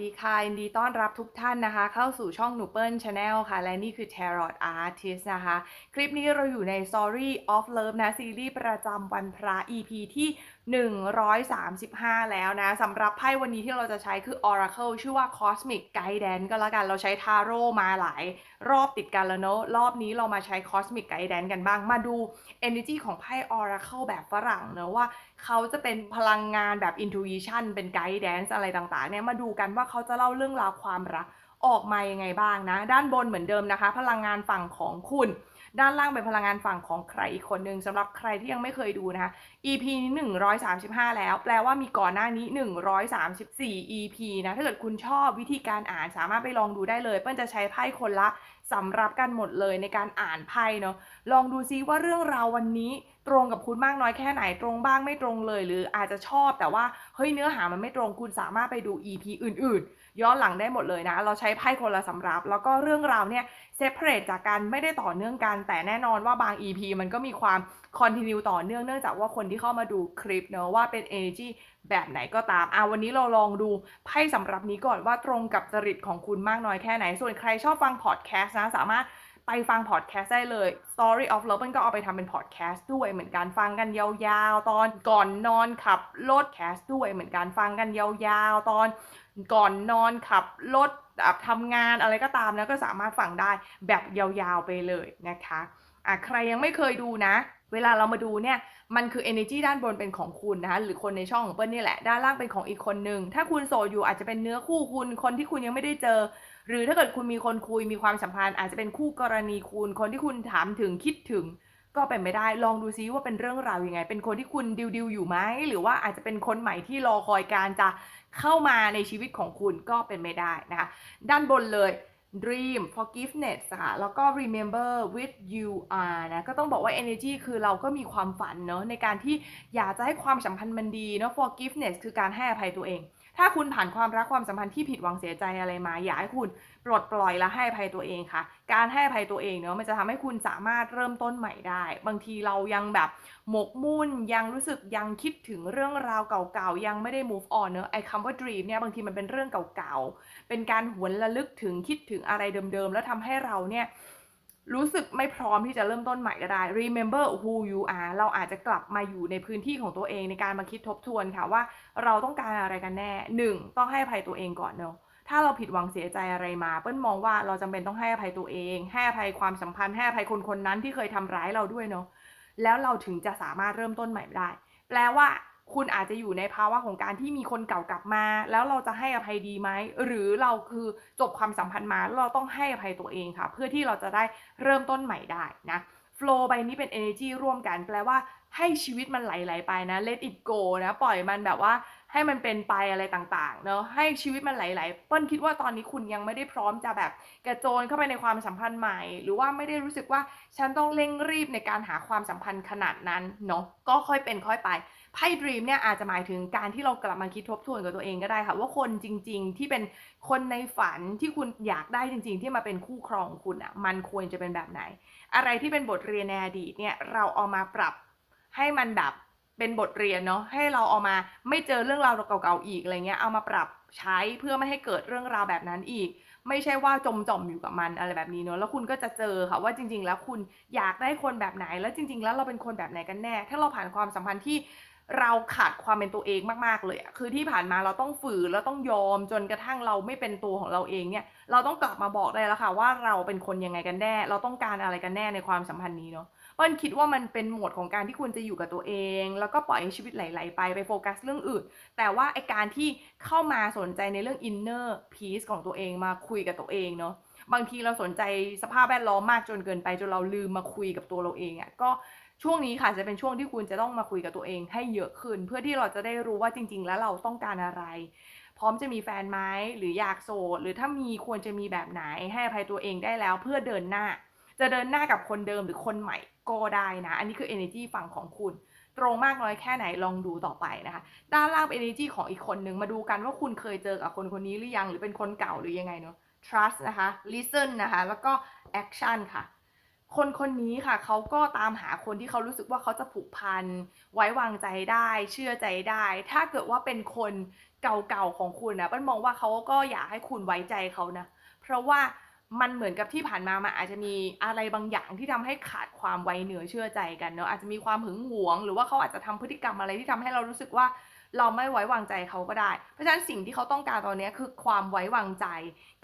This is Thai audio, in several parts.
ดีค่ะยินดีต้อนรับทุกท่านนะคะ เข้าสู่ช่องหนูเปิลชาแนลค่ะ และนี่คือ Tarot Artist นะคะ คลิปนี้เราอยู่ใน Story of Love นะ ซีรีส์ประจำวันพระ EP ที่ 135 แล้วนะสำหรับไพ่วันนี้ที่เราจะใช้คือ Oracle ชื่อว่า Cosmic Guidance ก็แล้วกันเราใช้ทาโร่มาหลายรอบติดกันแล้วเนอะรอบนี้เรามาใช้ Cosmic Guidance กันบ้างมาดู Energy ของไพ่ Oracle แบบฝรั่งเนอะว่าเขาจะเป็นพลังงานแบบ Intuition เป็น Guidance อะไรต่างๆเนี่ยมาดูกันว่าเขาจะเล่าเรื่องราวความรักออกมายังไงบ้างนะ ด้านบนเหมือนเดิมนะคะ พลังงานฝั่งของคุณ ด้านล่างเป็นพลังงานฝั่งของใครอีกคนนึงสำหรับใครที่ยังไม่เคยดูนะคะ EP นี้135 แล้ว แปลว่ามีก่อนหน้านี้ 134 EP นะ ถ้าเกิดคุณชอบวิธีการอ่านสามารถไปลองดูได้เลย เปิ้ลจะใช้ไพ่คนละสำหรับกันหมดเลยในการอ่านไพ่เนาะลองดูซิว่าเรื่องราววันนี้ตรงกับคุณมากน้อยแค่ไหนตรงบ้างไม่ตรงเลย หรืออาจจะชอบแต่ว่าเฮ้ยเนื้อหามันไม่ตรงคุณสามารถไปดู EP อื่น ๆ ย้อนหลังได้หมดเลยนะ เราใช้ไพ่คนละสำรับ แล้วก็เรื่องราวเนี่ยเซปเ r a t e จากกันไม่ได้ต่อเนื่องกัน แต่แน่นอนว่าบาง EP มันก็มีความคอนติเนียต่อเนื่องเนื่องจากว่าคนที่เข้ามาดูคลิปเนอะว่าเป็น energy แบบไหนก็ตามอะวันนี้เราลองดูไพ่สำหรับนี้ก่อนว่าตรงกับจริตของคุณมากน้อยแค่ไหน ส่วนใครชอบฟังพอดแคสต์นะสามารถ ไปฟังพอดแคสต์ได้เลย Story of Love มันก็เอาไปทำเป็นพอดแคสต์ด้วยเหมือนกันฟังกันยาวๆ ตอนก่อนนอนขับรถแคสต์ด้วยเหมือนกันฟังกันยาวๆ ตอนก่อนนอนขับรถทำงานอะไรก็ตามนะก็สามารถฟังได้แบบยาวๆไปเลยนะคะอะใครยังไม่เคยดูนะ เวลาเรามาดูเนี่ย มันคือ energy ด้านบนเป็นของคุณนะคะหรือคนในช่องของเปิ้ลนี่แหละ ด้านล่างเป็นของอีกคนนึง ถ้าคุณโสดอยู่อาจจะเป็นเนื้อคู่คุณ คนที่คุณยังไม่ได้เจอ หรือถ้าเกิดคุณมีคนคุยมีความสัมพันธ์ อาจจะเป็นคู่กรณีคุณ คนที่คุณถามถึงคิดถึง ก็เป็นไม่ได้ลองดูซิว่าเป็นเรื่องราวยังไง เป็นคนที่คุณดิวดิวอยู่ไหมหรือว่าอาจจะเป็นคนใหม่ที่รอคอยการจะเข้ามาในชีวิตของคุณก็เป็นไม่ได้นะคะด้านบนเลย dream forgiveness ค่ะ แล้วก็ remember with you are นะ ก็ต้องบอกว่า energy คือเราก็มีความฝันเนาะในการที่อยากจะให้ความสัมพันธ์มันดีเนาะ forgiveness คือการให้อภัยตัวเอง ถ้าคุณผ่านความรักความสัมพันธ์ที่ผิดหวังเสียใจอะไรมา อยากให้คุณปลดปล่อยและให้ภัยตัวเองค่ะ การให้ภัยตัวเองเนาะมันจะทำให้คุณสามารถเริ่มต้นใหม่ได้ บางทีเรายังแบบหมกมุ่นยังรู้สึกยังคิดถึงเรื่องราวเก่าๆ ยังไม่ได้ move on เนอะไอ้คำว่า dream เนี่ยบางทีมันเป็นเรื่องเก่าๆ เป็นการหวนระลึกถึงคิดถึงอะไรเดิมๆ แล้วทำให้เราเนี่ย รู้สึกไม่พร้อมที่จะเริ่มต้นใหม่ก็ได้ remember who you are เราอาจจะกลับมาอยู่ในพื้นที่ของตัวเองในการมาคิดทบทวนค่ะว่าเราต้องการอะไรกันแน่หนึ่งต้องให้อภัยตัวเองก่อนเนาะถ้าเราผิดหวังเสียใจอะไรมา เปิ้ลมองว่าเราจำเป็นต้องให้อภัยตัวเอง ให้อภัยความสัมพันธ์ ให้อภัยคนคนนั้นที่เคยทำร้ายเราด้วยเนาะแล้วเราถึงจะสามารถเริ่มต้นใหม่ได้ แปลว่า คุณอาจจะอยู่ในภาวะของการที่มีคนเก่ากลับมา แล้วเราจะให้อภัยดีไหม หรือเราคือจบความสัมพันธ์มาเราต้องให้อภัยตัวเองค่ะ เพื่อที่เราจะได้เริ่มต้นใหม่ได้นะ flow ใบนี้เป็น energy ร่วมกันแปลว่าให้ชีวิตมันไหลๆไปนะ let it go นะปล่อยมันแบบว่าให้มันเป็นไปอะไรต่างๆเนาะให้ชีวิตมันไหลๆเปิ้ลคิดว่าตอนนี้คุณยังไม่ได้พร้อมจะแบบกระโจนเข้าไปในความสัมพันธ์ใหม่ หรือว่าไม่ได้รู้สึกว่าฉันต้องเร่งรีบในการหาความสัมพันธ์ขนาดนั้นเนาะก็ค่อยเป็นค่อยไป ไพ่ดรีมเนี่ยอาจจะหมายถึงการที่เรากลับมาคิดทบทวนกับตัวเองก็ได้ค่ะ ว่าคนจริง ๆ ที่เป็นคนในฝันที่คุณอยากได้จริง ๆ ที่มาเป็นคู่ครองของคุณอะมันควรจะเป็นแบบไหน อะไรที่เป็นบทเรียนในอดีตเนี่ยเราเอามาปรับให้มันแบบเป็นบทเรียนเนาะให้เราเอามาไม่เจอเรื่องราวเก่าๆอีกอะไรเงี้ยเอามาปรับใช้เพื่อไม่ให้เกิดเรื่องราวแบบนั้นอีก ไม่ใช่ว่าจมจอมอยู่กับมันอะไรแบบนี้เนาะแล้วคุณก็จะเจอค่ะว่าจริง ๆ แล้วคุณอยากได้คนแบบไหนแล้วจริง ๆ แล้วเราเป็นคนแบบไหนกันแน่ ถ้าเราผ่านความสัมพันธ์ที่ เราขาดความเป็นตัวเองมากๆเลยอะคือที่ผ่านมาเราต้องฝืนแล้วต้องยอมจนกระทั่งเราไม่เป็นตัวของเราเองเนี่ย เราต้องกลับมาบอกได้แล้วค่ะว่าเราเป็นคนยังไงกันแน่ เราต้องการอะไรกันแน่ในความสัมพันธ์นี้เนาะเปิ้ลคิดว่ามันเป็นโหมดของการที่คุณจะอยู่กับตัวเอง แล้วก็ปล่อยให้ชีวิตไหลๆไปไปโฟกัสเรื่องอื่น แต่ว่าไอการที่เข้ามาสนใจในเรื่อง inner peace ของตัวเองมาคุยกับตัวเองเนาะบางทีเราสนใจสภาพแวดล้อมมากจนเกินไปจนเราลืมมาคุยกับตัวเราเองอะ่ะก็ ช่วงนี้ค่ะจะเป็นช่วงที่คุณจะต้องมาคุยกับตัวเองให้เยอะขึ้น เพื่อที่เราจะได้รู้ว่าจริง ๆ แล้วเราต้องการอะไร พร้อมจะมีแฟนไหมหรืออยากโสดหรือถ้ามีควรจะมีแบบไหนให้อภัยตัวเองได้แล้ว เพื่อเดินหน้า จะเดินหน้ากับคนเดิมหรือคนใหม่ก็ได้นะ อันนี้คือ energy ฝั่งของคุณ ตรงมากน้อยแค่ไหนลองดูต่อไปนะคะ ด้านล่างเป็น energy ของอีกคนนึงมาดูกันว่าคุณเคยเจอกับคนคนนี้หรือยังหรือเป็นคนเก่าหรือยังไงเนาะ trust นะคะ listen นะคะ แล้วก็ action ค่ะ คนคนนี้ค่ะ เขาก็ตามหาคนที่เขารู้สึกว่าเขาจะผูกพัน ไว้วางใจได้ เชื่อใจได้ ถ้าเกิดว่าเป็นคนเก่าๆของคุณนะเปิ้ลมองว่าเขาก็อยากให้คุณไว้ใจเขานะ เพราะว่ามันเหมือนกับที่ผ่านมามันอาจจะมีอะไรบางอย่างที่ทำให้ขาดความไว้เนื้อเชื่อใจกันเนาะอาจจะมีความหึงหวง หรือว่าเขาอาจจะทำพฤติกรรมอะไรที่ทำให้เรารู้สึกว่าเราไม่ไว้วางใจเขาก็ได้ เพราะฉะนั้นสิ่งที่เขาต้องการตอนนี้คือความไว้วางใจ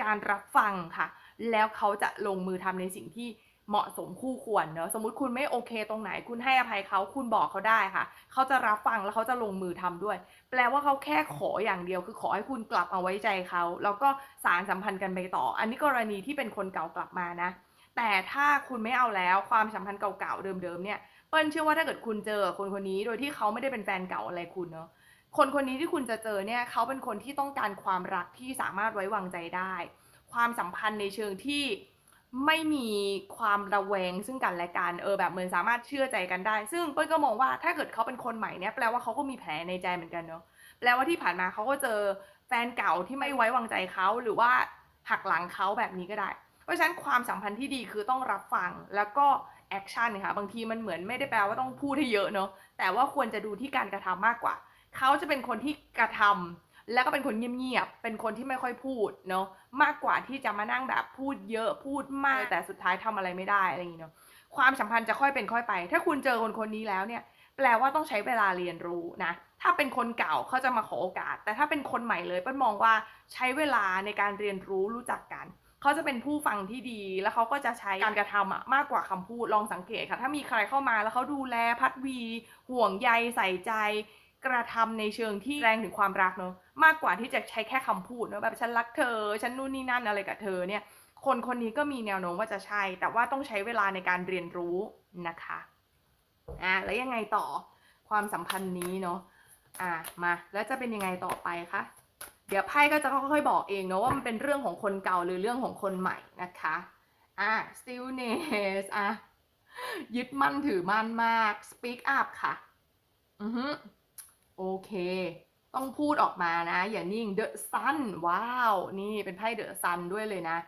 การรับฟังค่ะ แล้วเขาจะลงมือทำในสิ่งที่ เหมาะสมคู่ควรเนอะสมมติคุณไม่โอเคตรงไหน คุณให้อภัยเขาคุณบอกเขาได้ค่ะ เขาจะรับฟังแล้วเขาจะลงมือทำด้วย แปลว่าเขาแค่ขออย่างเดียว คือขอให้คุณกลับมาไว้ใจเขา แล้วก็สารสัมพันธ์กันไปต่อ อันนี้กรณีที่เป็นคนเก่ากลับมานะ แต่ถ้าคุณไม่เอาแล้วความสัมพันธ์เก่าๆเดิมๆเนี่ยเปิ้ลเชื่อว่าถ้าเกิดคุณเจอคนคนนี้โดยที่เขาไม่ได้เป็นแฟนเก่าอะไรคุณเนาะคนคนนี้ที่คุณจะเจอเนี่ยเขาเป็นคนที่ต้องการความรักที่สามารถไว้วางใจได้ ความสัมพันธ์ในเชิงที่ ไม่มีความระแวงซึ่งกันและกันเออแบบเหมือนสามารถเชื่อใจกันได้ ซึ่งเปิ้ลก็มองว่าถ้าเกิดเขาเป็นคนใหม่เนี่ยแปลว่าเขาก็มีแผลในใจเหมือนกันเนาะแปลว่าที่ผ่านมาเขาก็เจอแฟนเก่าที่ไม่ไว้วางใจเขาหรือว่าหักหลังเขาแบบนี้ก็ได้ เพราะฉะนั้นความสัมพันธ์ที่ดีคือต้องรับฟังแล้วก็แอคชั่นค่ะบางทีมันเหมือนไม่ได้แปลว่าต้องพูดให้เยอะเนาะแต่ว่าควรจะดูที่การกระทำมากกว่า เขาจะเป็นคนที่กระทำ แล้วก็เป็นคนเงียบๆ เป็นคนที่ไม่ค่อยพูดเนาะ มากกว่าที่จะมานั่งแบบพูดเยอะพูดมาก แต่สุดท้ายทำอะไรไม่ได้อะไรอย่างเงี้เนาะ ความสัมพันธ์จะค่อยเป็นค่อยไป ถ้าคุณเจอคนคนนี้แล้วเนี่ย แปลว่าต้องใช้เวลาเรียนรู้นะ ถ้าเป็นคนเก่าเขาจะมาขอโอกาส แต่ถ้าเป็นคนใหม่เลยเปิ้ลมองว่าใช้เวลาในการเรียนรู้รู้จักกันเขาจะเป็นผู้ฟังที่ดีแล้วเขาก็จะใช้การกระทำอะมากกว่าคำพูดลองสังเกตค่ะ ถ้ามีใครเข้ามาแล้วเขาดูแลพัดวี ห่วงใยใส่ใจ กระทำในเชิงที่แรงถึงความรักเนาะมากกว่าที่จะใช้แค่คำพูดเนาะแบบฉันรักเธอ ฉันนู่นนี่นั่นอะไรกับเธอเนี่ย คนคนนี้ก็มีแนวโน้มว่าจะใช่ แต่ว่าต้องใช้เวลาในการเรียนรู้นะคะอ่าแล้วยังไงต่อความสัมพันธ์นี้เนาะอ่ามาแล้วจะเป็นยังไงต่อไปคะเดี๋ยวไพ่ก็จะค่อยๆบอกเองเนาะว่ามันเป็นเรื่องของคนเก่าหรือเรื่องของคนใหม่นะคะอ่า stillness อะยึดมั่นถือมั่นมาก speak up ค่ะ อือฮึ โอเค ต้องพูดออกมานะ อย่านิ่ง The Sun ว้าว นี่เป็นไพ่ The Sun ด้วยเลยนะ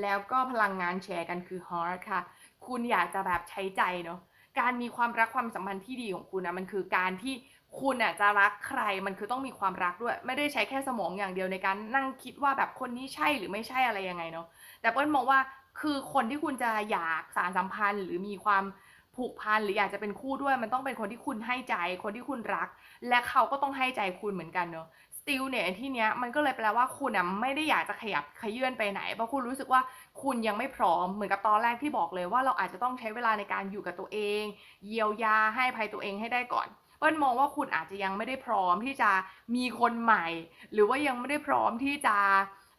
แล้วก็พลังงานแชร์กันคือ Heart ค่ะ คุณอยากจะแบบใช้ใจเนาะการมีความรักความสัมพันธ์ที่ดีของคุณนะมันคือการที่คุณอะจะรักใครมันคือต้องมีความรักด้วย ไม่ได้ใช้แค่สมองอย่างเดียวในการนั่งคิดว่าแบบคนนี้ใช่หรือไม่ใช่อะไรยังไงเนาะแต่เปิ้ลมองว่าคือคนที่คุณจะอยากสารสัมพันธ์หรือมีความ ผูกพันหรืออยากจะเป็นคู่ด้วย มันต้องเป็นคนที่คุณให้ใจ คนที่คุณรัก และเขาก็ต้องให้ใจคุณเหมือนกันเนอะ still เนี่ยที่เนี้ยมันก็เลยแปลว่าคุณอะไม่ได้อยากจะขยับขยื่นไปไหน เพราะคุณรู้สึกว่าคุณยังไม่พร้อมเหมือนกับตอนแรกที่บอกเลยว่าเราอาจจะต้องใช้เวลาในการอยู่กับตัวเอง เยียวยาให้ภัยตัวเองให้ได้ก่อนเปิ้ลมองว่าคุณอาจจะยังไม่ได้พร้อมที่จะมีคนใหม่ หรือว่ายังไม่ได้พร้อมที่จะ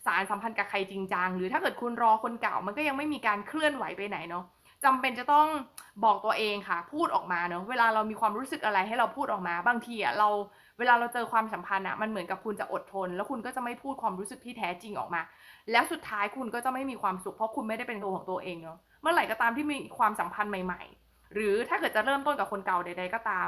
สารสัมพันธ์กับใครจริงจังหรือถ้าเกิดคุณรอคนเก่ามันก็ยังไม่มีการเคลื่อนไหวไปไหนเนาะ จำเป็นจะต้องบอกตัวเองค่ะ พูดออกมาเนาะเวลาเรามีความรู้สึกอะไรให้เราพูดออกมา บางทีอะเราเวลาเราเจอความสัมพันธ์อะมันเหมือนกับคุณจะอดทน แล้วคุณก็จะไม่พูดความรู้สึกที่แท้จริงออกมา แล้วสุดท้ายคุณก็จะไม่มีความสุขเพราะคุณไม่ได้เป็นตัวของตัวเองเนาะเมื่อไหร่ก็ตามที่มีความสัมพันธ์ใหม่ ๆ หรือถ้าเกิดจะเริ่มต้นกับคนเก่าใด ๆ ก็ตาม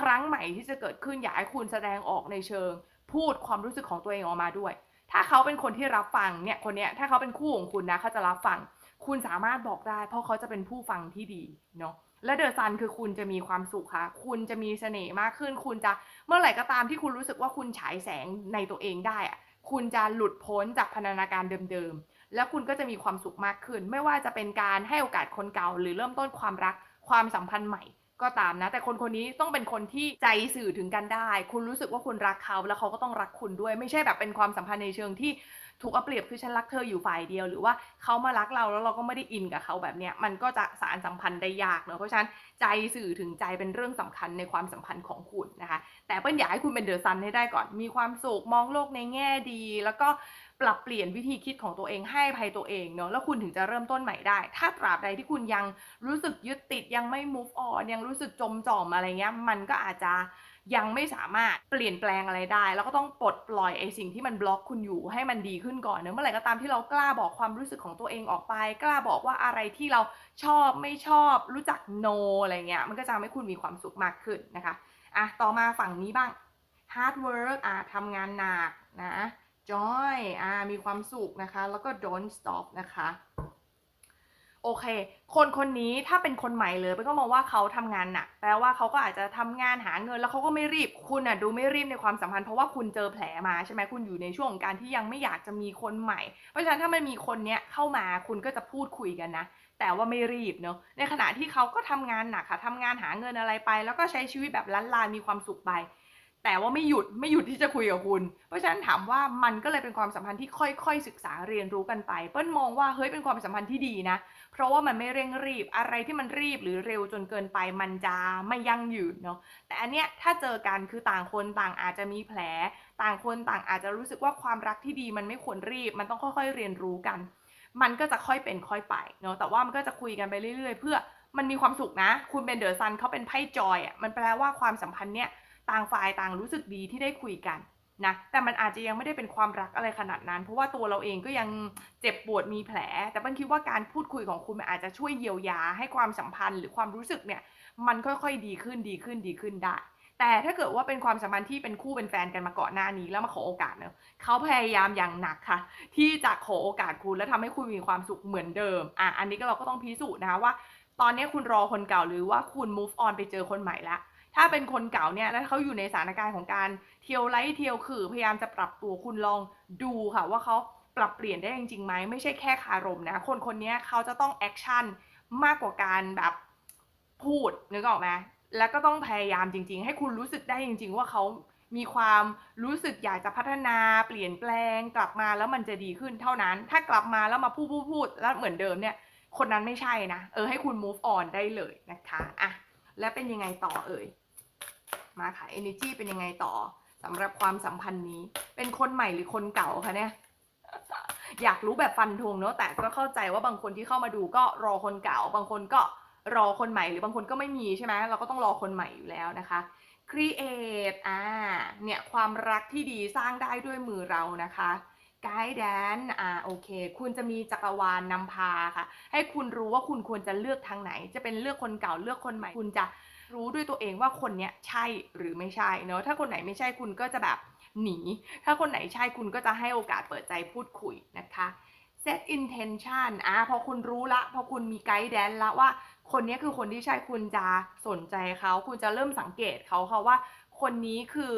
ครั้งใหม่ที่จะเกิดขึ้นอยากให้คุณแสดงออกในเชิง พูดความรู้สึกของตัวเองออกมาด้วย ถ้าเขาเป็นคนที่รับฟังเนี่ยคนเนี้ยถ้าเขาเป็นคู่ของคุณนะเขาจะรับฟัง คุณสามารถบอกได้ เพราะเขาจะเป็นผู้ฟังที่ดีเนาะและเดอะซันคือคุณจะมีความสุขค่ะ คุณจะมีเสน่ห์มากขึ้น คุณจะเมื่อไหร่ก็ตามที่คุณรู้สึกว่าคุณฉายแสงในตัวเองได้อะคุณจะหลุดพ้นจากพันธนาการเดิมๆ แล้วคุณก็จะมีความสุขมากขึ้น ไม่ว่าจะเป็นการให้โอกาสคนเก่า หรือเริ่มต้นความรักความสัมพันธ์ใหม่ก็ตามนะ แต่คนคนนี้ต้องเป็นคนที่ใจสื่อถึงกันได้ คุณรู้สึกว่าคุณรักเขาแล้วเขาก็ต้องรักคุณด้วย ไม่ใช่แบบเป็นความสัมพันธ์ในเชิงที่ ถูกเอาเปรียบคือฉันรักเธออยู่ฝ่ายเดียว หรือว่าเขามารักเราแล้วเราก็ไม่ได้อินกับเขาแบบเนี้ยมันก็จะสารสัมพันธ์ได้ยากเนอะเพราะฉะนั้นใจสื่อถึงใจเป็นเรื่องสำคัญในความสัมพันธ์ของคุณนะคะ แต่เปิ้ลอยากให้คุณเป็นเดอะซันให้ได้ก่อน มีความสุขมองโลกในแง่ดี แล้วก็ปรับเปลี่ยนวิธีคิดของตัวเองให้ภัยตัวเองเนาะแล้วคุณถึงจะเริ่มต้นใหม่ได้ ถ้าตราบใดที่คุณยังรู้สึกยึดติดยังไม่ move on ยังรู้สึกจมจ่อมอะไรเงี้ยมันก็อาจจะ ยังไม่สามารถเปลี่ยนแปลงอะไรได้ แล้วก็ต้องปลดปล่อยไอ้สิ่งที่มันบล็อกคุณอยู่ให้มันดีขึ้นก่อนเนะเมื่อไหร่ก็ตามที่เรากล้าบอกความรู้สึกของตัวเองออกไป กล้าบอกว่าอะไรที่เราชอบไม่ชอบ รู้จัก no อะไรเงี้ยมันก็จะทำให้คุณมีความสุขมากขึ้นนะคะอะต่อมาฝั่งนี้บ้าง hard work อะทำงานหนักนะ joy อ่ามีความสุขนะคะ แล้วก็ don't stop นะคะ โอเค คนคนนี้ถ้าเป็นคนใหม่เลยเป้ยก็มองว่าเขาทำงานหนักแปลว่าเขาก็อาจจะทำงานหาเงิน แล้วเขาก็ไม่รีบคุณอะดูไม่รีบในความสัมพันธ์เพราะว่าคุณเจอแผลมาใช่ไหมคุณอยู่ในช่วงของการที่ยังไม่อยากจะมีคนใหม่ เพราะฉะนั้นถ้ามันมีคนเนี้ยเข้ามาคุณก็จะพูดคุยกันนะ แต่ว่าไม่รีบเนาะในขณะที่เขาก็ทำงานหนักค่ะทำงานหาเงินอะไรไป แล้วก็ใช้ชีวิตแบบล้านลามีความสุขไปแต่ว่าไม่หยุดไม่หยุดที่จะคุยกับคุณ เพราะฉะนั้นถามว่ามันก็เลยเป็นความสัมพันธ์ที่ค่อยๆศึกษาเรียนรู้กันไป เปิ้ลมองว่าเฮ้ยเป็นความสัมพันธ์ที่ดีนะเราะว่ามันไม่เร่งรีบอะไรที่มันรีบหรือเร็วจนเกินไปมันจะไม่ยั่งยืนเนาะแต่อันเนี้ยถ้าเจอกันคือต่างคนต่างอาจจะมีแผล ต่างคนต่างอาจจะรู้สึกว่าความรักที่ดีมันไม่ควรรีบ มันต้องค่อยๆเรียนรู้กัน มันก็จะค่อยเป็นค่อยไปเนาะแต่ว่ามันก็จะคุยกันไปเรื่อย ๆ เพื่อมันมีความสุขนะ คุณเป็นเดอะซันเขาเป็นไพ่จอยอะมันแปลว่าความสัมพันธ์เนี้ยต่างฝ่ายต่างรู้สึกดีที่ได้คุยกัน นะแต่มันอาจจะยังไม่ได้เป็นความรักอะไรขนาดนั้น เพราะว่าตัวเราเองก็ยังเจ็บปวดมีแผล แต่เปิ้ลคิดว่าการพูดคุยของคุณอาจจะช่วยเยียวยาให้ความสัมพันธ์หรือความรู้สึกเนี่ยมันค่อยๆดีขึ้นดีขึ้นดีขึ้นได้ แต่ถ้าเกิดว่าเป็นความสัมพันธ์ที่เป็นคู่เป็นแฟนกันมาก่อนหน้านี้แล้วมาขอโอกาสเนอะเขาพยายามอย่างหนักค่ะ ที่จะขอโอกาสคุณแล้วทำให้คุณมีความสุขเหมือนเดิมอะอันนี้ก็เราก็ต้องพิสูจน์นะคะว่า ตอนนี้คุณรอคนเก่าหรือว่าคุณ move on ไปเจอคนใหม่ละ ถ้าเป็นคนเก่าเนี่ยแล้วเขาอยู่ในสถานการณ์ของการเที่ยวไล่เที่ยวคือพยายามจะปรับตัวคุณลองดูค่ะว่าเขาปรับเปลี่ยนได้จริงๆไหมไม่ใช่แค่คารมนะ คนคนนี้เขาจะต้องแอคชั่นมากกว่าการแบบพูดนึกออกไหมแล้วก็ต้องพยายามจริง ๆ ให้คุณรู้สึกได้จริง ๆ ว่าเขามีความรู้สึกอยากจะพัฒนาเปลี่ยนแปลงกลับมาแล้วมันจะดีขึ้นเท่านั้น ถ้ากลับมาแล้วมาพูดพูดพูดแล้วเหมือนเดิมเนี่ย คนนั้นไม่ใช่นะ เออให้คุณ move on ได้เลยนะคะอะแล้วเป็นยังไงต่อเอ่ย มาค่ะ energy เป็นยังไงต่อสำหรับความสัมพันธ์นี้ เป็นคนใหม่หรือคนเก่าคะเนี่ยอยากรู้แบบฟันธงเนอะแต่ก็เข้าใจว่าบางคนที่เข้ามาดูก็รอคนเก่า บางคนก็รอคนใหม่หรือบางคนก็ไม่มีใช่ไหมเราก็ต้องรอคนใหม่อยู่แล้วนะคะ create อ่าเนี่ยความรักที่ดีสร้างได้ด้วยมือเรานะคะ guidance อ่าโอเค คุณจะมีจักรวาลนนำพาค่ะ ให้คุณรู้ว่าคุณควรจะเลือกทางไหน จะเป็นเลือกคนเก่าเลือกคนใหม่ คุณจะ รู้ด้วยตัวเองว่าคนเนี้ยใช่หรือไม่ใช่เนอะถ้าคนไหนไม่ใช่คุณก็จะแบบหนี ถ้าคนไหนใช่คุณก็จะให้โอกาสเปิดใจพูดคุยนะคะ set intention อะพอคุณรู้ละ พอคุณมี guidance ละว่า คนนี้คือคนที่ใช่คุณจะสนใจเขา คุณจะเริ่มสังเกตเขาค่ะว่า คนนี้คือ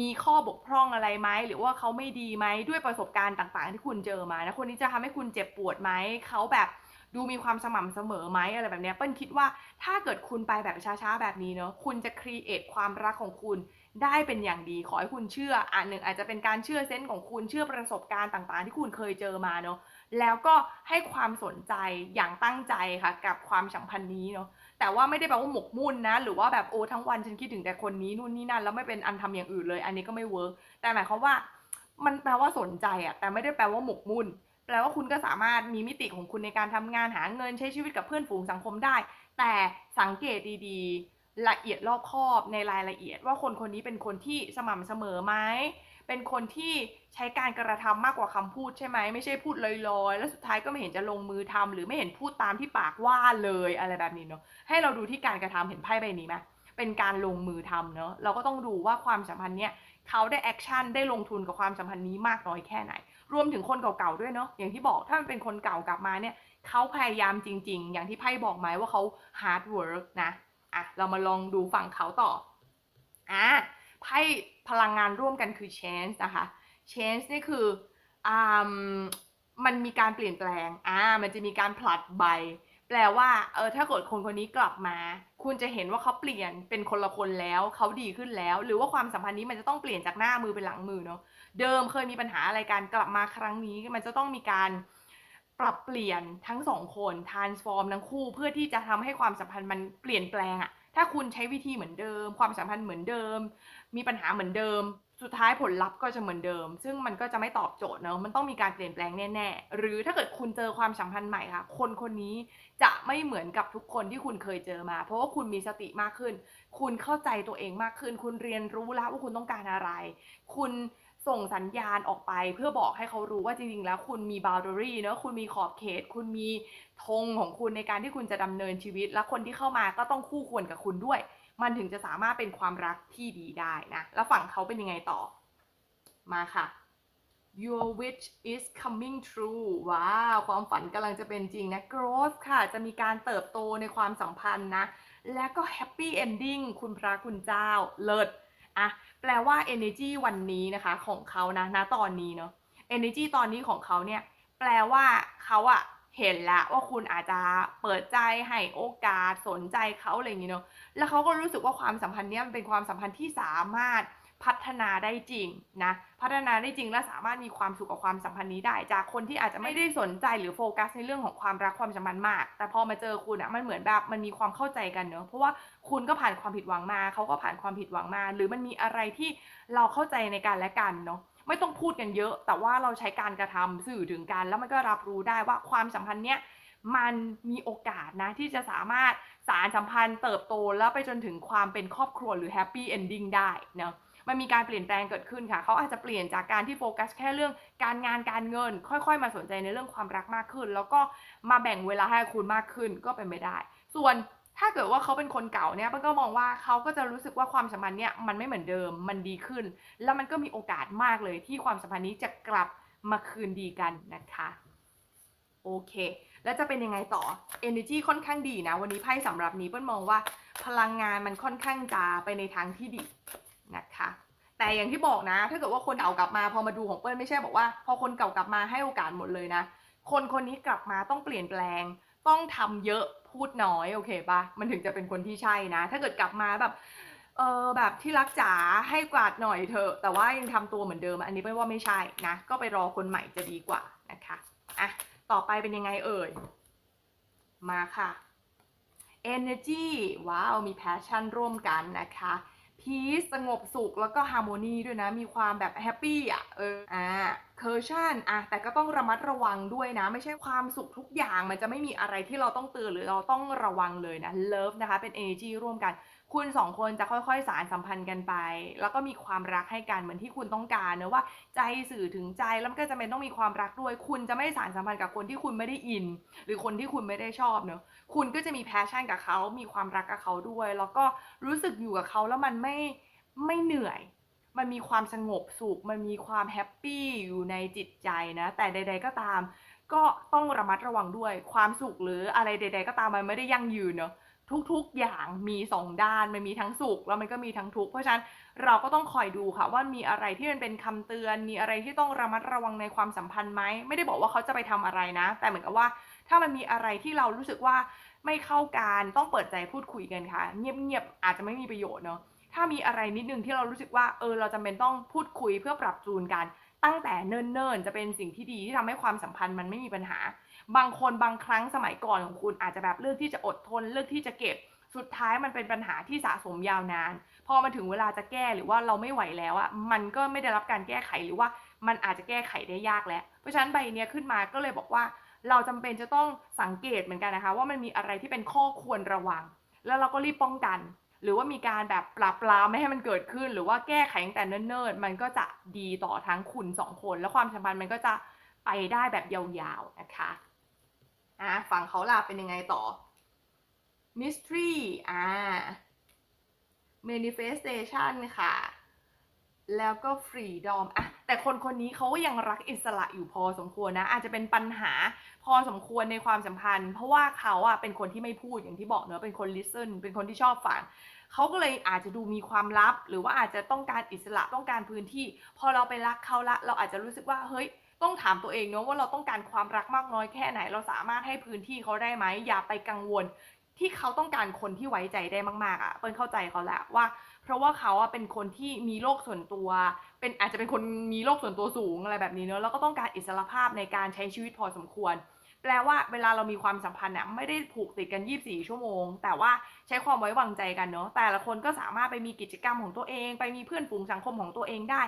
มีข้อบกพร่องอะไรไหมหรือว่าเขาไม่ดีไหมด้วยประสบการณ์ต่างๆ ที่คุณเจอมานะคนนี้จะทำให้คุณเจ็บปวดไหมเขาแบบ ดูมีความสม่ำเสมอไหมอะไรแบบนี้เปิ้ลคิดว่าถ้าเกิดคุณไปแบบช้าๆแบบนี้เนาะคุณจะครีเอทความรักของคุณได้เป็นอย่างดีขอให้คุณเชื่ออันหนึ่งอาจจะเป็นการเชื่อเซนส์ของคุณเชื่อประสบการณ์ต่างๆ ที่คุณเคยเจอมาเนาะแล้วก็ให้ความสนใจอย่างตั้งใจค่ะกับความสัมพันธ์นี้เนาะแต่ว่าไม่ได้แปลว่าหมกมุ่นนะ หรือว่าแบบโอ้ทั้งวันฉันคิดถึงแต่คนนี้นู่นนี่นั่นแล้วไม่เป็นอันทำอย่างอื่นเลย อันนี้ก็ไม่เวิร์กแต่หมายความว่า มันแปลว่าสนใจอะแต่ไม่ได้แปลว่าหมกมุ่น แปลว่าคุณก็สามารถมีมิติของคุณในการทำงานหาเงินใช้ชีวิตกับเพื่อนฝูงสังคมได้ แต่สังเกตดีๆ ละเอียดรอบคอบในรายละเอียด ว่าคนคนนี้เป็นคนที่สม่ำเสมอไหมเป็นคนที่ใช้การกระทำมากกว่าคำพูดใช่ไหมไม่ใช่พูดลอยๆ แล้วสุดท้ายก็ไม่เห็นจะลงมือทำหรือไม่เห็นพูดตามที่ปากว่าเลยอะไรแบบนี้เนาะให้เราดูที่การกระทำเห็นไพ่ใบนี้ไหม เป็นการลงมือทำเนอะเราก็ต้องดูว่าความสัมพันธ์เนี้ยเขาได้แอคชั่นได้ลงทุนกับความสัมพันธ์นี้มากน้อยแค่ไหน รวมถึงคนเก่าๆด้วยเนาะอย่างที่บอกถ้ามันเป็นคนเก่ากลับมาเนี่ยเขาพยายามจริง ๆ อย่างที่ไพ่บอกไหมว่าเขาฮาร์ดเวิร์กนะอะเรามาลองดูฝั่งเขาต่ออะไพ่พลังงานร่วมกันคือ change นะคะ change นี่คืออ่ามันมีการเปลี่ยนแปลงอ่ามันจะมีการผลัดใบ แปลว่าเออถ้าเกิดคนคนนี้กลับมา คุณจะเห็นว่าเขาเปลี่ยนเป็นคนละคนแล้วเขาดีขึ้นแล้ว หรือว่าความสัมพันธ์นี้มันจะต้องเปลี่ยนจากหน้ามือเป็นหลังมือเนาะเดิมเคยมีปัญหาอะไรกันกลับมาครั้งนี้มันจะต้องมีการปรับเปลี่ยนทั้งสองคน transform ทั้งคู่เพื่อที่จะทำให้ความสัมพันธ์มันเปลี่ยนแปลงอะถ้าคุณใช้วิธีเหมือนเดิม ความสัมพันธ์เหมือนเดิม มีปัญหาเหมือนเดิม สุดท้ายผลลัพธ์ก็จะเหมือนเดิม ซึ่งมันก็จะไม่ตอบโจทย์เนอะมันต้องมีการเปลี่ยนแปลงแน่ๆ หรือถ้าเกิดคุณเจอความสัมพันธ์ใหม่ค่ะ คนคนนี้จะไม่เหมือนกับทุกคนที่คุณเคยเจอมา เพราะว่าคุณมีสติมากขึ้น คุณเข้าใจตัวเองมากขึ้น คุณเรียนรู้แล้วว่าคุณต้องการอะไร คุณส่งสัญญาณออกไปเพื่อบอกให้เขารู้ว่าจริงๆ แล้ว คุณมี boundary เนอะคุณมีขอบเขต คุณมีธงของคุณในการที่คุณจะดำเนินชีวิต และคนที่เข้ามาก็ต้องคู่ควรกับคุณด้วย มันถึงจะสามารถเป็นความรักที่ดีได้นะ แล้วฝั่งเขาเป็นยังไงต่อ มาค่ะ your wish is coming true ว้าว ความฝันกำลังจะเป็นจริงนะ growth ค่ะ จะมีการเติบโตในความสัมพันธ์นะ และก็ happy ending คุณพระคุณเจ้า เลิศอะแปลว่า energy วันนี้นะคะของเขานะณตอนนี้เนาะ energy ตอนนี้ของเขาเนี่ย แปลว่าเขาอะ เห็นแล้วว่าคุณอาจจะเปิดใจให้โอกาสสนใจเขาอะไรอย่างนี้เนาะแล้วเขาก็รู้สึกว่าความสัมพันธ์เนี้ยมันเป็นความสัมพันธ์ที่สามารถพัฒนาได้จริงนะพัฒนาได้จริงและสามารถมีความสุขกับความสัมพันธ์นี้ได้ จากคนที่อาจจะไม่ได้สนใจหรือโฟกัสในเรื่องของความรักความสัมพันธ์มาก แต่พอมาเจอคุณอะมันเหมือนแบบมันมีความเข้าใจกันเนอะเพราะว่าคุณก็ผ่านความผิดหวังมาเขาก็ผ่านความผิดหวังมา หรือมันมีอะไรที่เราเข้าใจในการและกันเนาะ ไม่ต้องพูดกันเยอะ แต่ว่าเราใช้การกระทำสื่อถึงกัน แล้วมันก็รับรู้ได้ว่าความสัมพันธ์เนี้ยมันมีโอกาสนะที่จะสามารถสารสัมพันธ์เติบโตแล้วไปจนถึงความเป็นครอบครัวหรือแฮปปี้เอนดิ้งได้เนาะมันมีการเปลี่ยนแปลงเกิดขึ้นค่ะเขาอาจจะเปลี่ยนจากการที่โฟกัสแค่เรื่องการงานการเงิน ค่อยๆ มาสนใจในเรื่องความรักมากขึ้น แล้วก็มาแบ่งเวลาให้คุณมากขึ้นก็เป็นไปได้ ส่วน ถ้าเกิดว่าเขาเป็นคนเก่าเนี่ยมันก็มองว่าเขาก็จะรู้สึกว่าความสัมพันธ์เนี่ยมันไม่เหมือนเดิมมันดีขึ้น แล้วมันก็มีโอกาสมากเลยที่ความสัมพันธ์นี้จะกลับมาคืนดีกันนะคะโอเค แล้วจะเป็นยังไงต่อ energy ค่อนข้างดีนะ วันนี้ไพ่สำหรับนี้เปิ้ลมองว่าพลังงานมันค่อนข้างจะไปในทางที่ดีนะคะ แต่อย่างที่บอกนะ ถ้าเกิดว่าคนเก่ากลับมาพอมาดูของเปิ้ลไม่ใช่บอกว่า พอคนเก่ากลับมาให้โอกาสหมดเลยนะ คนคนนี้กลับมาต้องเปลี่ยนแปลง ต้องทำเยอะ พูดน้อยโอเคปะมันถึงจะเป็นคนที่ใช่นะ ถ้าเกิดกลับมาแบบเออแบบที่รักจ๋าให้กวาดหน่อยเถอะ แต่ว่ายังทำตัวเหมือนเดิม อันนี้ไม่ว่าไม่ใช่นะ ก็ไปรอคนใหม่จะดีกว่านะคะอะต่อไปเป็นยังไงเอ่ย มาค่ะ energy ว้าวมี passion ร่วมกันนะคะ พีซสงบสุขแล้วก็ฮาร์โมนีด้วยนะ มีความแบบแฮปปี้อะเอออ่าเคอร์ชันอะแต่ก็ต้องระมัดระวังด้วยนะ ไม่ใช่ความสุขทุกอย่าง มันจะไม่มีอะไรที่เราต้องเตือนหรือเราต้องระวังเลยนะเลิฟนะคะเป็น energy ร่วมกัน คุณสองคนจะค่อยๆ สารสัมพันธ์กันไป แล้วก็มีความรักให้กันเหมือนที่คุณต้องการเนอะว่าใจสื่อถึงใจแล้วมันก็จะเป็นต้องมีความรักด้วย คุณจะไม่สารสัมพันธ์กับคนที่คุณไม่ได้อิน หรือคนที่คุณไม่ได้ชอบเนอะคุณก็จะมีแพชชั่นกับเขา มีความรักกับเขาด้วย แล้วก็รู้สึกอยู่กับเขาแล้วมันไม่ไม่เหนื่อย มันมีความสงบสุข มันมีความแฮปปี้อยู่ในจิตใจนะ แต่ใด ๆ ก็ตาม ก็ต้องระมัดระวังด้วย ความสุขหรืออะไรใด ๆ ก็ตามมันไม่ได้ยั่งยืนเนอะ ทุกๆอย่างมีสองด้านมันมีทั้งสุขแล้วมันก็มีทั้งทุกข์เพราะฉะนั้นเราก็ต้องคอยดูค่ะว่ามีอะไรที่มันเป็นคำเตือน มีอะไรที่ต้องระมัดระวังในความสัมพันธ์ไหมไม่ได้บอกว่าเขาจะไปทำอะไรนะ แต่เหมือนกับว่าถ้ามันมีอะไรที่เรารู้สึกว่าไม่เข้ากันต้องเปิดใจพูดคุยกันค่ะ เงียบๆอาจจะไม่มีประโยชน์เนาะถ้ามีอะไรนิดนึงที่เรารู้สึกว่าเออเราจำเป็นต้องพูดคุยเพื่อปรับจูนกัน ตั้งแต่เนิ่นๆ จะเป็นสิ่งที่ดีที่ทำให้ความสัมพันธ์มันไม่มีปัญหา บางคนบางครั้งสมัยก่อนของคุณอาจจะแบบเลือกที่จะอดทนเลือกที่จะเก็บสุดท้ายมันเป็นปัญหาที่สะสมยาวนาน พอมาถึงเวลาจะแก้หรือว่าเราไม่ไหวแล้วอะมันก็ไม่ได้รับการแก้ไขหรือว่ามันอาจจะแก้ไขได้ยากแล้ว เพราะฉะนั้นใบเนี้ยขึ้นมาก็เลยบอกว่า เราจำเป็นจะต้องสังเกตเหมือนกันนะคะ ว่ามันมีอะไรที่เป็นข้อควรระวัง แล้วเราก็รีบป้องกัน หรือว่ามีการแบบปราบปรามไม่ให้มันเกิดขึ้น หรือว่าแก้ไขตั้งแต่เนิ่นๆมันก็จะดีต่อทั้งคุณสองคน แล้วความสัมพันธ์มันก็จะไปได้แบบยาวๆนะคะ อะฝั่งเขาล่ะเป็นยังไงต่อ mystery อ่า manifestation ค่ะ แล้วก็ freedom อะแต่คนคนนี้เขาก็ยังรักอิสระอยู่พอสมควรนะ อาจจะเป็นปัญหาพอสมควรในความสัมพันธ์ เพราะว่าเขาอะเป็นคนที่ไม่พูดอย่างที่บอกเนอะเป็นคน listen เป็นคนที่ชอบฟังเขาก็เลยอาจจะดูมีความลับ หรือว่าอาจจะต้องการอิสระต้องการพื้นที่ พอเราไปรักเขาละ เราอาจจะรู้สึกว่าเฮ้ย ต้องถามตัวเองเนาะว่าเราต้องการความรักมากน้อยแค่ไหน เราสามารถให้พื้นที่เขาได้ไหมอย่าไปกังวล ที่เขาต้องการคนที่ไว้ใจได้มากๆอะ่ะเปิ้ลเข้าใจเขาแหละว่า เพราะว่าเขาอะเป็นคนที่มีโลกส่วนตัว เป็นอาจจะเป็นคนมีโลกส่วนตัวสูงอะไรแบบนี้เนาะแล้วก็ต้องการอิสรภาพในการใช้ชีวิตพอสมควร แปลว่าเวลาเรามีความสัมพันธ์เนี่ยไม่ได้ผูกติดกัน 24 ชั่วโมง แต่ว่าใช้ความไว้วางใจกันเนาะแต่ละคนก็สามารถไปมีกิจกรรมของตัวเอง ไปมีเพื่อนฝูงสังคมของตัวเองได้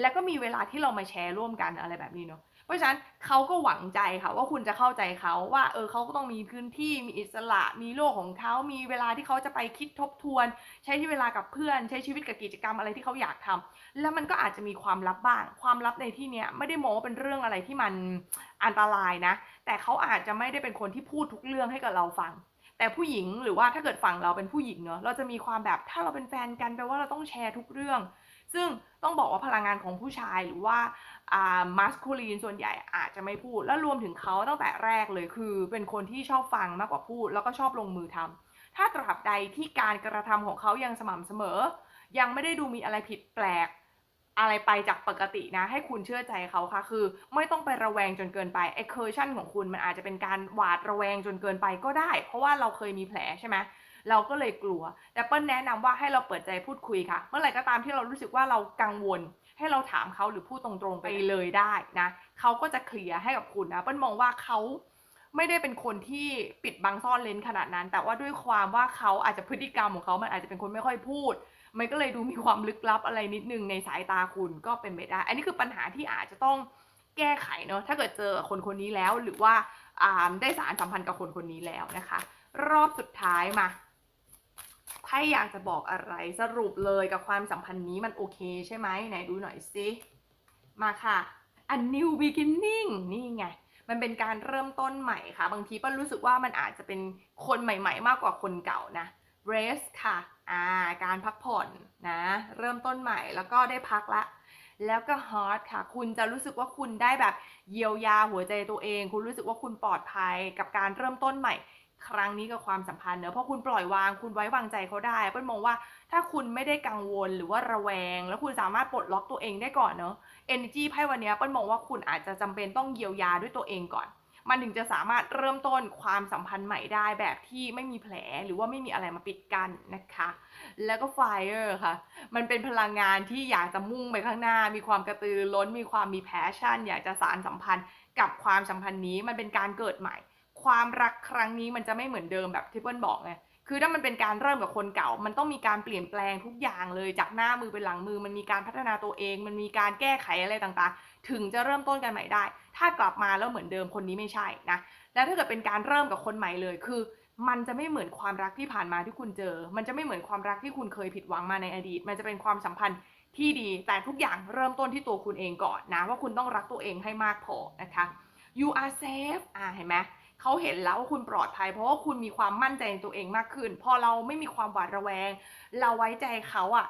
แล้วก็มีเวลาที่เรามาแชร์ร่วมกันอะไรแบบนี้เนาะ เพราะฉะนั้นเขาก็หวังใจค่ะว่าคุณจะเข้าใจเขาว่าเออเขาก็ต้องมีพื้นที่มีอิสระมีโลกของเขา มีเวลาที่เขาจะไปคิดทบทวน ใช้ที่เวลากับเพื่อน ใช้ชีวิตกับกิจกรรมอะไรที่เขาอยากทำแล้วมันก็อาจจะมีความลับบ้าง ความลับในที่เนี้ยไม่ได้มองว่าเป็นเรื่องอะไรที่มันอันตรายนะ แต่เขาอาจจะไม่ได้เป็นคนที่พูดทุกเรื่องให้กับเราฟังแต่ผู้หญิงหรือว่าถ้าเกิดฝั่งเราเป็นผู้หญิงเนาะเราจะมีความแบบถ้าเราเป็นแฟนกันแปลว่าเราต้องแชร์ทุกเรื่อง ซึ่งต้องบอกว่าพลังงานของผู้ชายหรือว่า อ่ามัสคูลีนส่วนใหญ่อาจจะไม่พูด และรวมถึงเขาตั้งแต่แรกเลยคือ เป็นคนที่ชอบฟังมากกว่าพูด แล้วก็ชอบลงมือทำถ้าตราบใดที่การกระทำของเขายังสม่ำเสมอ ยังไม่ได้ดูมีอะไรผิดแปลก อะไรไปจากปกตินะ ให้คุณเชื่อใจเขาค่ะ คือ ไม่ต้องไประแวงจนเกินไปไอเคอร์ชั่นของคุณมันอาจจะเป็นการหวาดระแวงจนเกินไปก็ได้ เพราะว่าเราเคยมีแผลใช่ไหมเราก็เลยกลัว แต่เปิ้ลแนะนำว่าให้เราเปิดใจพูดคุยค่ะ เมื่อไหร่ก็ตามที่เรารู้สึกว่าเรากังวล ให้เราถามเขาหรือพูดตรงๆไปเลยได้นะเขาก็จะเคลียร์ให้กับคุณนะเปิ้ลมองว่าเขาไม่ได้เป็นคนที่ปิดบังซ่อนเลนขนาดนั้น แต่ว่าด้วยความว่าเขาอาจจะพฤติกรรมของเขามันอาจจะเป็นคนไม่ค่อยพูด มันก็เลยดูมีความลึกลับอะไรนิดนึงในสายตาคุณก็เป็นไปได้ อันนี้คือปัญหาที่อาจจะต้องแก้ไขเนาะถ้าเกิดเจอคนคนนี้แล้วหรือว่าได้สารสัมพันธ์กับคนคนนี้แล้วนะคะ รอบสุดท้ายมา ไพ่อยากจะบอกอะไรสรุปเลยกับความสัมพันธ์นี้มันโอเคใช่ไหมไหนดูหน่อยสิมาค่ะ a new beginning นี่ไง มันเป็นการเริ่มต้นใหม่ค่ะ บางทีป้ารู้สึกว่ามันอาจจะเป็นคนใหม่ ๆ มากกว่าคนเก่านะ rest ค่ะอ่าการพักผ่อนนะ เริ่มต้นใหม่แล้วก็ได้พักละแล้วก็ heart ค่ะ คุณจะรู้สึกว่าคุณได้แบบเยียวยาหัวใจตัวเอง คุณรู้สึกว่าคุณปลอดภัยกับการเริ่มต้นใหม่ ครั้งนี้กับความสัมพันธ์เนอะเพราะคุณปล่อยวางคุณไว้วางใจเขาได้เปิ้ลมองว่าถ้าคุณไม่ได้กังวลหรือว่าระแวง แล้วคุณสามารถปลดล็อกตัวเองได้ก่อนเนอะ energy ไพ่วันนี้เปิ้ลมองว่าคุณอาจจะจำเป็นต้องเยียวยาด้วยตัวเองก่อน มันถึงจะสามารถเริ่มต้นความสัมพันธ์ใหม่ได้แบบที่ไม่มีแผลหรือว่าไม่มีอะไรมาปิดกั้นนะคะ แล้วก็ fire ค่ะ มันเป็นพลังงานที่อยากจะมุ่งไปข้างหน้า มีความกระตือร้นมีความมี passion อยากจะสารสัมพันธ์กับความสัมพันธ์นี้มันเป็นการเกิดใหม่ ความรักครั้งนี้มันจะไม่เหมือนเดิมแบบที่เปิ้ลบอกไงคือถ้ามันเป็นการเริ่มกับคนเก่า มันต้องมีการเปลี่ยนแปลงทุกอย่างเลยจากหน้ามือเป็นหลังมือ มันมีการพัฒนาตัวเอง มันมีการแก้ไขอะไรต่างๆ ถึงจะเริ่มต้นกันใหม่ได้ ถ้ากลับมาแล้วเหมือนเดิมคนนี้ไม่ใช่นะ แล้วถ้าเกิดเป็นการเริ่มกับคนใหม่เลยคือ มันจะไม่เหมือนความรักที่ผ่านมาที่คุณเจอ มันจะไม่เหมือนความรักที่คุณเคยผิดหวังมาในอดีต มันจะเป็นความสัมพันธ์ที่ดี แต่ทุกอย่างเริ่มต้นที่ตัวคุณเองก่อนนะว่าคุณต้องรักตัวเองให้มากพอนะคะ you are safe อ่าเห็นไหม เขาเห็นแล้วว่าคุณปลอดภัย เพราะว่าคุณมีความมั่นใจในตัวเองมากขึ้น พอเราไม่มีความหวาดระแวง เราไว้ใจเขาอะ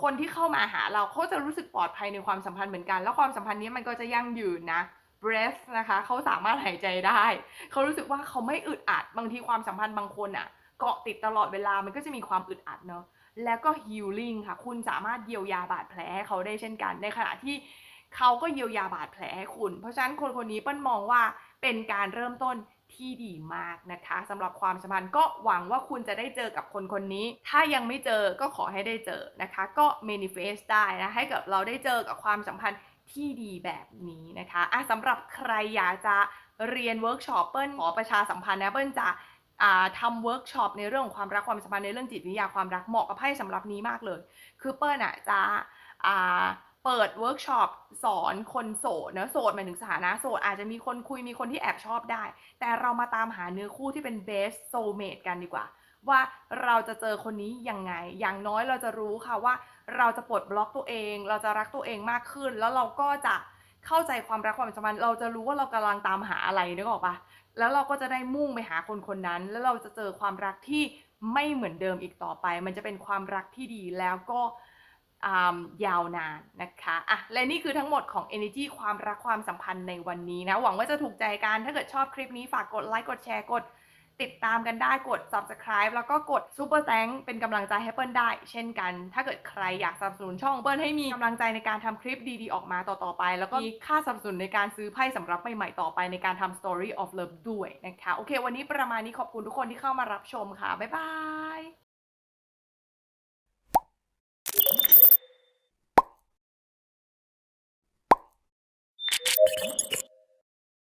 คนที่เข้ามาหาเราเขาจะรู้สึกปลอดภัยในความสัมพันธ์เหมือนกัน แล้วความสัมพันธ์นี้มันก็จะยั่งยืนนะ breath นะคะเขาสามารถหายใจได้ เขารู้สึกว่าเขาไม่อึดอัด บางทีความสัมพันธ์บางคนอะเกาะติดตลอดเวลามันก็จะมีความอึดอัดเนาะแล้วก็ healing ค่ะ คุณสามารถเยียวยาบาดแผลให้เขาได้เช่นกัน ในขณะที่เขาก็เยียวยาบาดแผลให้คุณ เพราะฉะนั้นคนคนนี้เปิ้ลมองว่าเป็นการเริ่มต้น ที่ดีมากนะคะสำหรับความสัมพันธ์ก็หวังว่าคุณจะได้เจอกับคนคนนี้ ถ้ายังไม่เจอก็ขอให้ได้เจอนะคะ ก็ manifest ได้นะให้กับเราได้เจอกับความสัมพันธ์ที่ดีแบบนี้นะคะอะสำหรับใครอยากจะเรียนเวิร์กช็อปเปิ้ลขอประชาสัมพันธ์นะเปิ้ลจะทำเวิร์กช็อปในเรื่องของความรักความสัมพันธ์ในเรื่องจิตวิทยาความรักเหมาะกับไพ่สำหรับนี้มากเลย คือเปิ้ลอะจะ เปิดเวิร์กช็อปสอนคนโสดเนะโสดหมายถึงสถานะโสดอาจจะมีคนคุยมีคนที่แอบชอบได้ แต่เรามาตามหาเนื้อคู่ที่เป็น best soulmate กันดีกว่า ว่าเราจะเจอคนนี้ยังไง อย่างน้อยเราจะรู้ค่ะว่า เราจะปลดบล็อกตัวเอง เราจะรักตัวเองมากขึ้น แล้วเราก็จะเข้าใจความรักความสัมพันธ์เราจะรู้ว่าเรากำลังตามหาอะไรนึกออกปะแล้วเราก็จะได้มุ่งไปหาคนคนนั้น แล้วเราจะเจอความรักที่ไม่เหมือนเดิมอีกต่อไป มันจะเป็นความรักที่ดีแล้วก็ ยาวนานนะคะอะและนี่คือทั้งหมดของ Energy ความรักความสัมพันธ์ในวันนี้นะ หวังว่าจะถูกใจกัน ถ้าเกิดชอบคลิปนี้ฝากกดไลค์กดแชร์กดติดตามกันได้กด subscribe แล้วก็กด super thanks เป็นกำลังใจให้เปิ้ลได้ เช่นกัน ถ้าเกิดใครอยากสนับสนุนช่องเปิ้ลให้มีกำลังใจในการทำคลิปดีๆ ออกมาต่อๆไป แล้วก็มีค่าสนับสนุนในการซื้อไพ่สำหรับใหม่ๆต่อไปในการทำ story of love ด้วยนะคะ โอเค วันนี้ประมาณนี้ขอบคุณทุกคนที่เข้ามารับชมค่ะ บ๊ายบาย